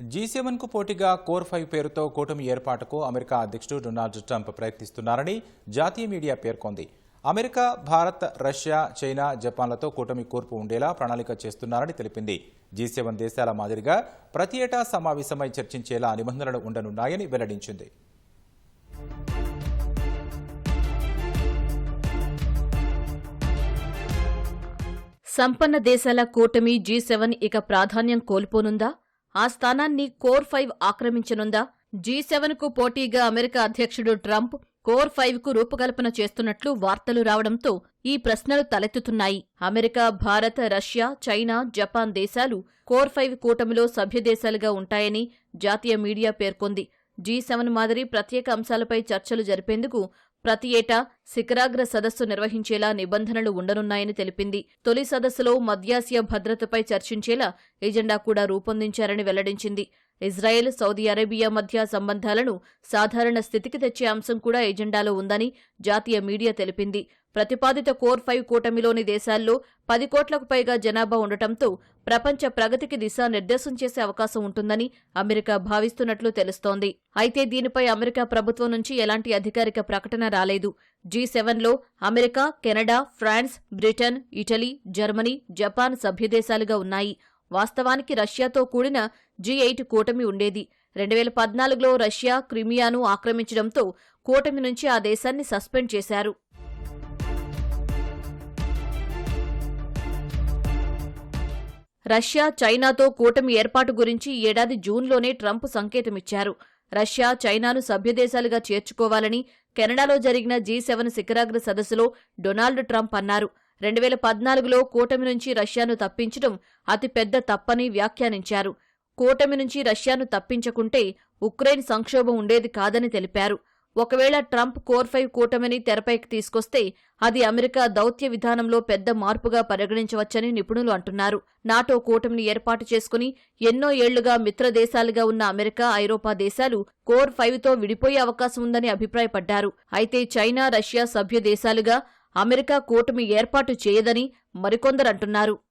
G సెవెన్కు పోటీగా core five పేరుతో కూటమి ఏర్పాటుకు అమెరికా అధ్యక్షుడు డొనాల్డ్ ట్రంప్ ప్రయత్నిస్తున్నారని జాతీయ మీడియా పేర్కొంది. అమెరికా భారత్ రష్యా చైనా జపాన్లతో కూటమి కూర్పు ఉండేలా ప్రణాళిక చేస్తున్నారని తెలిపింది. జీ సెవెన్ దేశాల మాదిరిగా ప్రతి ఏటా సమావేశమై చర్చించేలా నిబంధనలు ఉండనున్నాయని వెల్లడించింది. సంపన్న దేశాల కూటమి జీ సెవెన్ ఇక ప్రాధాన్యం కోల్పోనుందా? ఆ స్థానాన్ని కోర్ ఫైవ్ ఆక్రమించనుందా? జీ సెవెన్కు పోటీగా అమెరికా అధ్యక్షుడు ట్రంప్ కోర్ ఫైవ్కు రూపకల్పన చేస్తున్నట్లు వార్తలు రావడంతో ఈ ప్రశ్నలు తలెత్తుతున్నాయి. America Bharat Russia China Japan దేశాలు కోర్ ఫైవ్ కూటమిలో సభ్యదేశాలుగా ఉంటాయని జాతీయ మీడియా పేర్కొంది. జీ సెవెన్ మాదిరి ప్రత్యేక అంశాలపై చర్చలు జరిపేందుకు ప్రతి ఏటా శిఖరాగ్ర సదస్సు నిర్వహించేలా నిబంధనలు ఉండనున్నాయని తెలిపింది. తొలి సదస్సులో మధ్యాసియా భద్రతపై చర్చించేలా ఎజెండా కూడా రూపొందించారని వెల్లడించింది. ఇజ్రాయెల్ సౌదీ అరేబియా మధ్య సంబంధాలను సాధారణ స్థితికి తెచ్చే అంశం కూడా ఎజెండాలో ఉందని జాతీయ మీడియా తెలిపింది. ప్రతిపాదిత కోర్ ఫైవ్ కూటమిలోని దేశాల్లో పది కోట్లకు పైగా జనాభా ఉండటంతో ప్రపంచ ప్రగతికి దిశానిర్దేశం చేసే అవకాశం ఉంటుందని అమెరికా భావిస్తున్నట్లు తెలుస్తోంది. అయితే దీనిపై అమెరికా ప్రభుత్వం నుంచి ఎలాంటి అధికారిక ప్రకటన రాలేదు. జీ సెవెన్లో America Canada France Britain Italy Germany Japan సభ్యదేశాలుగా ఉన్నాయి. వాస్తవానికి రష్యాతో కూడిన జీ ఎయిట్ కూటమి ఉండేది. రెండు వేల పద్నాలుగులో రష్యా క్రిమియాను ఆక్రమించడంతో కూటమి నుంచి ఆ దేశాన్ని సస్పెండ్ చేశారు. రష్యా చైనాతో కూటమి ఏర్పాటు గురించి ఏడాది జూన్లోనే ట్రంప్ సంకేతమిచ్చారు. రష్యా చైనాను సభ్యదేశాలుగా చేర్చుకోవాలని కెనడాలో జరిగిన జీ సెవెన్ శిఖరాగ్ర సదస్సులో డొనాల్డ్ ట్రంప్ అన్నారు. రెండు వేల పద్నాలుగులో కూటమి నుంచి రష్యాను తప్పించడం అతిపెద్ద తప్పని వ్యాఖ్యానించారు. కూటమి నుంచి రష్యాను తప్పించకుంటే ఉక్రెయిన్ సంక్షోభం ఉండేది కాదని తెలిపారు. ఒకవేళ ట్రంప్ కోర్ ఫైవ్ కూటమిని తెరపైకి తీసుకొస్తే అది అమెరికా దౌత్య విధానంలో పెద్ద మార్పుగా పరిగణించవచ్చని నిపుణులు అంటున్నారు. నాటో కూటమిని ఏర్పాటు చేసుకుని ఎన్నో ఏళ్ళుగా మిత్రదేశాలుగా ఉన్న అమెరికా ఐరోపా దేశాలు కోర్ ఫైవ్తో విడిపోయే అవకాశం ఉందని అభిప్రాయపడ్డారు. అయితే చైనా రష్యా సభ్య దేశాలుగా అమెరికా కూటమి ఏర్పాటు చేయదని మరికొందరంటున్నారు.